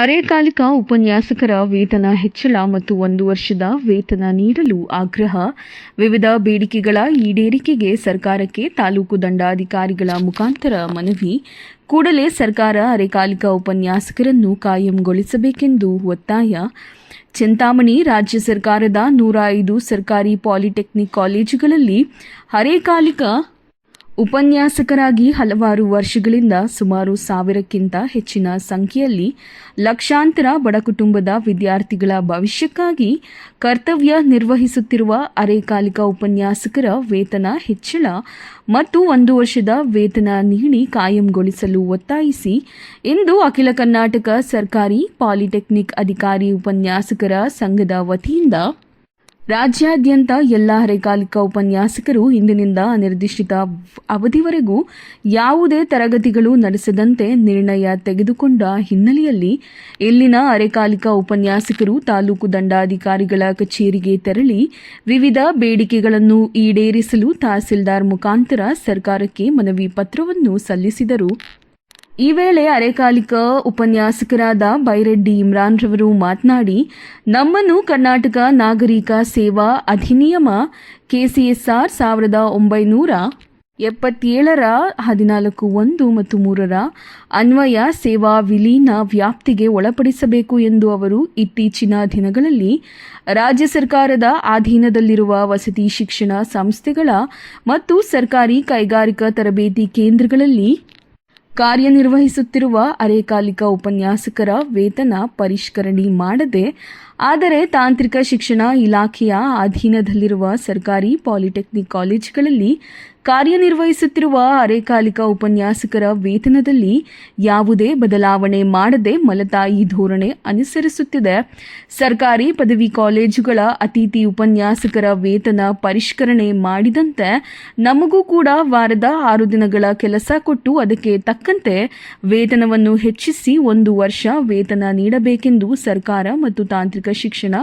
ಅರೆಕಾಲಿಕ ಉಪನ್ಯಾಸಕರ ವೇತನ ಹೆಚ್ಚಳ ಮತ್ತು ಒಂದು ವರ್ಷದ ವೇತನ ನೀಡಲು ಆಗ್ರಹ. ವಿವಿಧ ಬೇಡಿಕೆಗಳ ಈಡೇರಿಕೆಗೆ ಸರ್ಕಾರಕ್ಕೆ ತಾಲೂಕು ದಂಡಾಧಿಕಾರಿಗಳ ಮುಖಾಂತರ ಮನವಿ. ಕೂಡಲೇ ಸರ್ಕಾರ ಅರೆಕಾಲಿಕ ಉಪನ್ಯಾಸಕರನ್ನು ಕಾಯಂಗೊಳಿಸಬೇಕೆಂದು ಒತ್ತಾಯ. ಚಿಂತಾಮಣಿ ರಾಜ್ಯ ಸರ್ಕಾರದ ನೂರ ಐದು ಸರ್ಕಾರಿ ಪಾಲಿಟೆಕ್ನಿಕ್ ಕಾಲೇಜುಗಳಲ್ಲಿ ಅರೆಕಾಲಿಕ ಉಪನ್ಯಾಸಕರಾಗಿ ಹಲವಾರು ವರ್ಷಗಳಿಂದ ಸುಮಾರು ಸಾವಿರಕ್ಕಿಂತ ಹೆಚ್ಚಿನ ಸಂಖ್ಯೆಯಲ್ಲಿ ಲಕ್ಷಾಂತರ ಬಡ ಕುಟುಂಬದ ವಿದ್ಯಾರ್ಥಿಗಳ ಭವಿಷ್ಯಕ್ಕಾಗಿ ಕರ್ತವ್ಯ ನಿರ್ವಹಿಸುತ್ತಿರುವ ಅರೆಕಾಲಿಕ ಉಪನ್ಯಾಸಕರ ವೇತನ ಹೆಚ್ಚಳ ಮತ್ತು ಒಂದು ವರ್ಷದ ವೇತನ ನೀಡಿ ಕಾಯಂಗೊಳಿಸಲು ಒತ್ತಾಯಿಸಿ ಇಂದು ಅಖಿಲ ಕರ್ನಾಟಕ ಸರ್ಕಾರಿ ಪಾಲಿಟೆಕ್ನಿಕ್ ಅಧಿಕಾರಿ ಉಪನ್ಯಾಸಕರ ಸಂಘದ ವತಿಯಿಂದ ರಾಜ್ಯಾದ್ಯಂತ ಎಲ್ಲ ಹರೆಕಾಲಿಕ ಉಪನ್ಯಾಸಕರು ಇಂದಿನಿಂದ ಅನಿರ್ದಿಷ್ಟ ಅವಧಿವರೆಗೂ ಯಾವುದೇ ತರಗತಿಗಳು ನಡೆಸದಂತೆ ನಿರ್ಣಯ ತೆಗೆದುಕೊಂಡ ಹಿನ್ನೆಲೆಯಲ್ಲಿ ಇಲ್ಲಿನ ಅರೆಕಾಲಿಕ ಉಪನ್ಯಾಸಕರು ತಾಲೂಕು ದಂಡಾಧಿಕಾರಿಗಳ ಕಚೇರಿಗೆ ತೆರಳಿ ವಿವಿಧ ಬೇಡಿಕೆಗಳನ್ನು ಈಡೇರಿಸಲು ತಹಸೀಲ್ದಾರ್ ಮುಖಾಂತರ ಸರ್ಕಾರಕ್ಕೆ ಮನವಿ ಪತ್ರವನ್ನು ಸಲ್ಲಿಸಿದರು. ಈ ವೇಳೆ ಅರೆಕಾಲಿಕ ಉಪನ್ಯಾಸಕರಾದ ಬೈರೆಡ್ಡಿ ಇಮ್ರಾನ್ ರವರು ಮಾತನಾಡಿ, ನಮ್ಮನ್ನು ಕರ್ನಾಟಕ ನಾಗರಿಕ ಸೇವಾ ಅಧಿನಿಯಮ ಕೆಸಿಎಸ್ಆರ್ ಸಾವಿರದ ಒಂಬೈನೂರ ಎಪ್ಪತ್ತೇಳರ ಹದಿನಾಲ್ಕು ಒಂದು ಮತ್ತು ಮೂರರ ಅನ್ವಯ ಸೇವಾ ವಿಲೀನ ವ್ಯಾಪ್ತಿಗೆ ಒಳಪಡಿಸಬೇಕು ಎಂದು ಅವರು ಇತ್ತೀಚಿನ ದಿನಗಳಲ್ಲಿ ರಾಜ್ಯ ಸರ್ಕಾರದ ಅಧೀನದಲ್ಲಿರುವ ವಸತಿ ಶಿಕ್ಷಣ ಸಂಸ್ಥೆಗಳ ಮತ್ತು ಸರ್ಕಾರಿ ಕೈಗಾರಿಕಾ ತರಬೇತಿ ಕೇಂದ್ರಗಳಲ್ಲಿ ಕಾರ್ಯನಿರ್ವಹಿಸುತ್ತಿರುವ ಅರೆಕಾಲಿಕ ಉಪನ್ಯಾಸಕರ ವೇತನ ಪರಿಷ್ಕರಣೆ ಮಾಡದೆ, ಆದರೆ ತಾಂತ್ರಿಕ ಶಿಕ್ಷಣ ಇಲಾಖೆಯ ಅಧೀನದಲ್ಲಿರುವ ಸರ್ಕಾರಿ ಪಾಲಿಟೆಕ್ನಿಕ್ ಕಾಲೇಜುಗಳಲ್ಲಿ ಕಾರ್ಯನಿರ್ವಹಿಸುತ್ತಿರುವ ಅರೆಕಾಲಿಕ ಉಪನ್ಯಾಸಕರ ವೇತನದಲ್ಲಿ ಯಾವುದೇ ಬದಲಾವಣೆ ಮಾಡದೆ ಮಲತಾಯಿ ಧೋರಣೆ ಅನುಸರಿಸುತ್ತಿದೆ. ಸರ್ಕಾರಿ ಪದವಿ ಕಾಲೇಜುಗಳ ಅತಿಥಿ ಉಪನ್ಯಾಸಕರ ವೇತನ ಪರಿಷ್ಕರಣೆ ಮಾಡಿದಂತೆ ನಮಗೂ ಕೂಡ ವಾರದ ಆರು ದಿನಗಳ ಕೆಲಸ ಕೊಟ್ಟು ಅದಕ್ಕೆ ತಕ್ಕಂತೆ ವೇತನವನ್ನು ಹೆಚ್ಚಿಸಿ ಒಂದು ವರ್ಷ ವೇತನ ನೀಡಬೇಕೆಂದು ಸರ್ಕಾರ ಮತ್ತು ತಾಂತ್ರಿಕ ಶಿಕ್ಷಣ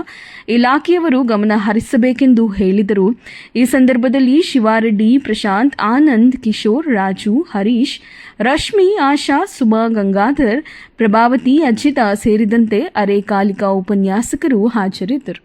ಇಲಾಖೆಯವರು ಗಮನ ಹರಿಸಬೇಕೆಂದು ಹೇಳಿದರು. ಈ ಸಂದರ್ಭದಲ್ಲಿ ಶಿವಾರೆಡ್ಡಿ ಪ್ರಶಾಂತ್, ಆನಂದ್, ಕಿಶೋರ್, ರಾಜು, ಹರೀಶ್, ರಶ್ಮಿ, ಆಶಾ ಸುಭಾ ಗಂಗಾಧರ್, ಪ್ರಭಾವತಿ, ಅಜಿತಾ ಸೇರಿದಂತೆ ಅರೆಕಾಲಿಕ ಉಪನ್ಯಾಸಕರು ಹಾಜರಿದ್ದರು.